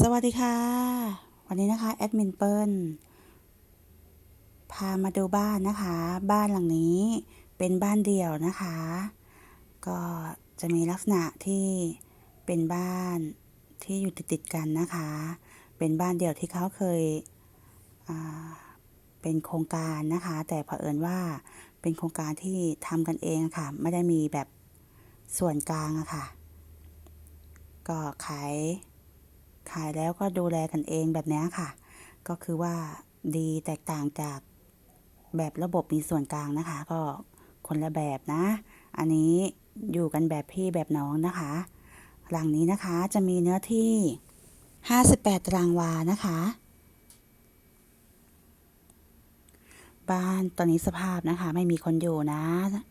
สวัสดีค่ะ วันนี้นะคะแอดมินเปิลพามาดูบ้านนะคะ บ้านหลังนี้เป็นบ้านเดี่ยวนะคะ ก็จะมีลักษณะที่เป็นบ้านที่อยู่ติดๆกันนะคะ เป็นบ้านเดี่ยวที่เขาเคยเป็นโครงการนะคะ แต่เผอิญว่าเป็นโครงการที่ทำกันเองค่ะ ไม่ได้มีแบบส่วนกลางอะค่ะ ก็ขาย ขายแล้วก็ดูแลกันเองแบบนี้ค่ะ ก็คือว่าดีแตกต่างจากแบบระบบมีส่วนกลางนะคะ ก็คนละแบบนะ อันนี้อยู่กันแบบพี่แบบน้องนะคะ หลังนี้นะคะจะมีเนื้อที่ 58 ตารางวานะคะ บ้านตอนนี้สภาพนะคะ ไม่มีคนอยู่นะ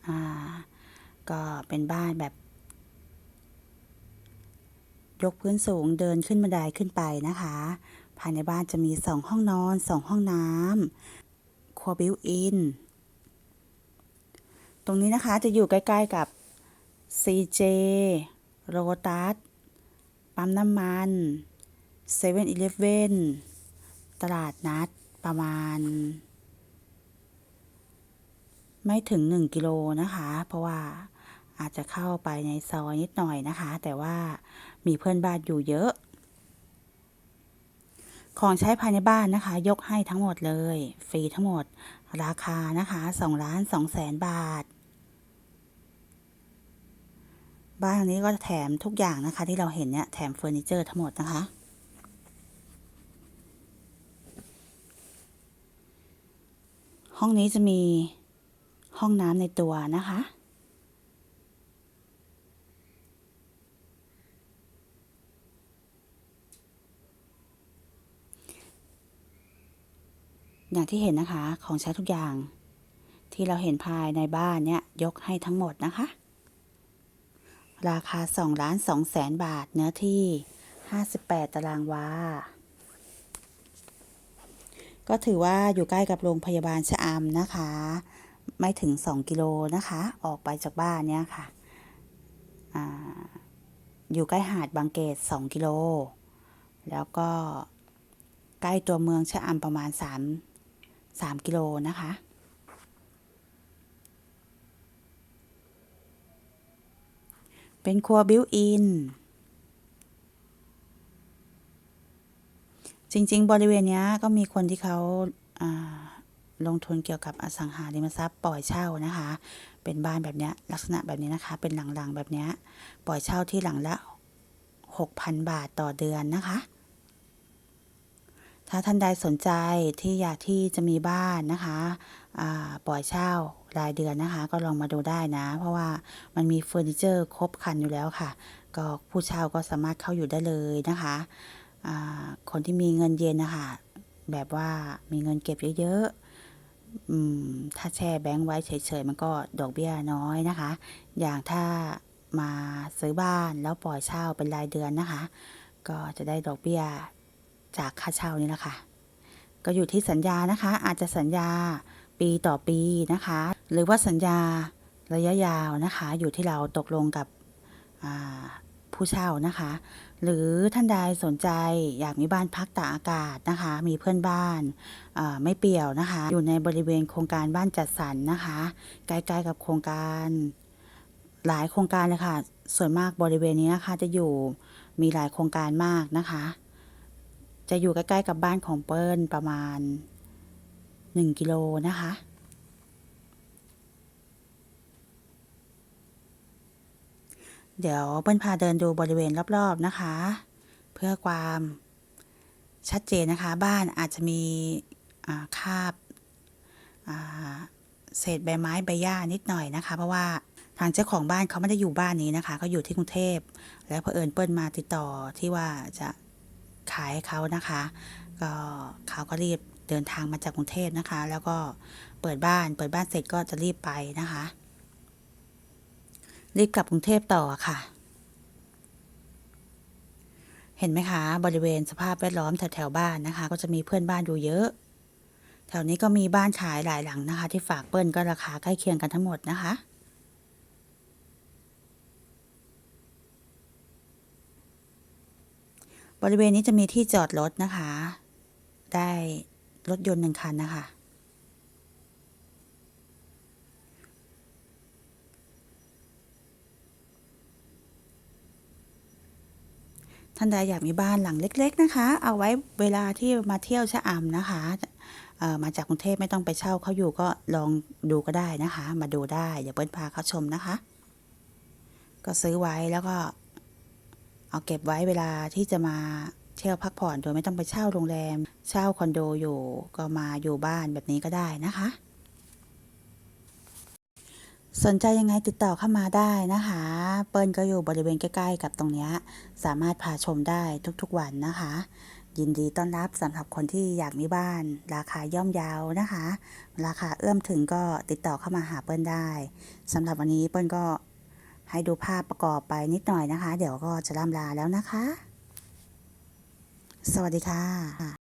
อ่า ก็เป็นบ้านแบบ ยกพื้นสูงเดินขึ้นบันไดขึ้นไปนะคะ ภายในบ้านจะมีสองห้องนอนสองห้องน้ำครัวบิวอิน ตรงนี้นะคะจะอยู่ใกล้ ๆกับ CJ โ o ตัสปั๊มน้ำมัน7 e เ e ่ e อีเลตลาดนัดประมาณ ไม่ถึง 1 กิโลนะคะ เพราะว่า อาจจะเข้าไปในซอยนิดหน่อยนะคะ แต่ว่ามีเพื่อนบ้านอยู่เยอะ ของใช้ภายในบ้านนะคะ ยกให้ทั้งหมดเลย ฟรีทั้งหมด ราคานะคะ2ล้าน2แสนบาท บ้านนี้ก็แถมทุกอย่างนะคะ ที่เราเห็นเนี่ยแถมเฟอร์นิเจอร์ทั้งหมดนะคะห้องนี้จะมีห้องน้ำในตัวนะคะ อย่างที่เห็นนะคะของใช้ทุกอย่าง ที่เราเห็นภายในบ้านเนี่ยยกให้ทั้งหมดนะคะ ราคา2ล้าน2แสนบาทเนื้อที่ 58 ตารางวาก็ถือว่าอยู่ใกล้กับโรงพยาบาลชะอำนะคะ ไม่ถึง 2 กิโลนะคะ ออกไปจากบ้านเนี่ยค่ะออยู่ใกล้หาดบางเกต 2 กิโล แล้วก็ใกล้ตัวเมืองชะอำประมาณ 3 3 กิโลนะคะ เป็นครัวบิวอิน จริง ๆ บริเวณนี้ก็มีคนที่เขาลงทุนเกี่ยวกับอสังหาริมทรัพย์ปล่อยเช่านะคะ เป็นบ้านแบบนี้ลักษณะแบบนี้นะคะ เป็นหลังๆแบบนี้ปล่อยเช่าที่หลังละ 6,000 บาทต่อเดือนนะคะ ถ้าท่านใดสนใจที่อยากที่จะมีบ้านนะคะปล่อยเช่ารายเดือนนะคะ ก็ลองมาดูได้นะ เพราะว่ามันมีเฟอร์นิเจอร์ครบครันอยู่แล้วค่ะ ก็ผู้เช่าก็สามารถเข้าอยู่ได้เลยนะคะคนที่มีเงินเย็นนะคะแบบว่ามีเงินเก็บเยอะๆถ้าแช่แบงค์ไว้เฉยๆ มันก็ดอกเบี้ยน้อยนะคะ อย่างถ้ามาซื้อบ้านแล้วปล่อยเช่าเป็นรายเดือนนะคะ ก็จะได้ดอกเบี้ย จากค่าเช่านี่แหละค่ะก็อยู่ที่สัญญานะคะ อาจจะสัญญาปีต่อปีนะคะ หรือว่าสัญญาระยะยาวนะคะ อยู่ที่เราตกลงกับผู้เช่านะคะ หรือท่านใดสนใจอยากมีบ้านพักตากอากาศนะคะ มีเพื่อนบ้านไม่เปี่ยวนะคะ อยู่ในบริเวณโครงการบ้านจัดสรรนนะคะใกล้ๆกับโครงการหลายโครงการเลยค่ะ ส่วนมากบริเวณนี้นะคะจะอยู่มีหลายโครงการมากนะคะ จะอยู่ใกล้ๆกับบ้านของเปิ้ลประมาณ 1 กิโลนะคะเดี๋ยวเปิ้ลพาเดินดูบริเวณรอบๆนะคะ เพื่อความชัดเจนนะคะ บ้านอาจจะมีคาบเศษใบไม้ใบหญ้านิดหน่อยนะคะ เพราะว่าทางเจ้าของบ้านเขาไม่ได้อยู่บ้านนี้นะคะเขาอยู่ที่กรุงเทพแล้วเผอิญเปิ้ลมาติดต่อที่ว่าจะ ขายเขานะคะ ก็เขาก็รีบเดินทางมาจากกรุงเทพนะคะ แล้วก็เปิดบ้าน เปิดบ้านเสร็จก็จะรีบไปนะคะ รีบกลับกรุงเทพต่อค่ะ เห็นไหมคะ บริเวณสภาพแวดล้อมแถวแถวบ้านนะคะ ก็จะมีเพื่อนบ้านอยู่เยอะ แถวนี้ก็มีบ้านขายหลายหลังนะคะ ที่ฝากเปิ้ลก็ราคาใกล้เคียงกันทั้งหมดนะคะ บริเวณนี้จะมีที่จอดรถนะคะ ได้รถยนต์หนึ่งคันนะคะ ท่านใดอยากมีบ้านหลังเล็ก ๆนะคะ เอาไว้เวลาที่มาเที่ยวชะอำนะคะมาจากกรุงเทพไม่ต้องไปเช่าเขาอยู่ก็ลองดูก็ได้นะคะ มาดูได้เดี๋ยวเปิ้ลพาเขาชมนะคะ ก็ซื้อไว้แล้วก็ เอาเก็บไว้เวลาที่จะมาเที่ยวพักผ่อนโดยไม่ต้องไปเช่าโรงแรม เช่าคอนโดอยู่ก็มาอยู่บ้านแบบนี้ก็ได้นะคะ สนใจยังไงติดต่อเข้ามาได้นะคะ เปิ้ลก็อยู่บริเวณใกล้ๆ กับตรงนี้ สามารถพาชมได้ทุกๆวันนะคะ ยินดีต้อนรับสำหรับคนที่อยากมีบ้าน ราคาย่อมเยาวนะคะ ราคาเอื้อมถึงก็ติดต่อเข้ามาหาเปิ้ลได้สำหรับวันนี้เปิ้ลก็ ให้ดูภาพประกอบไปนิดหน่อยนะคะ เดี๋ยวก็จะล่ำลาแล้วนะคะ สวัสดีค่ะ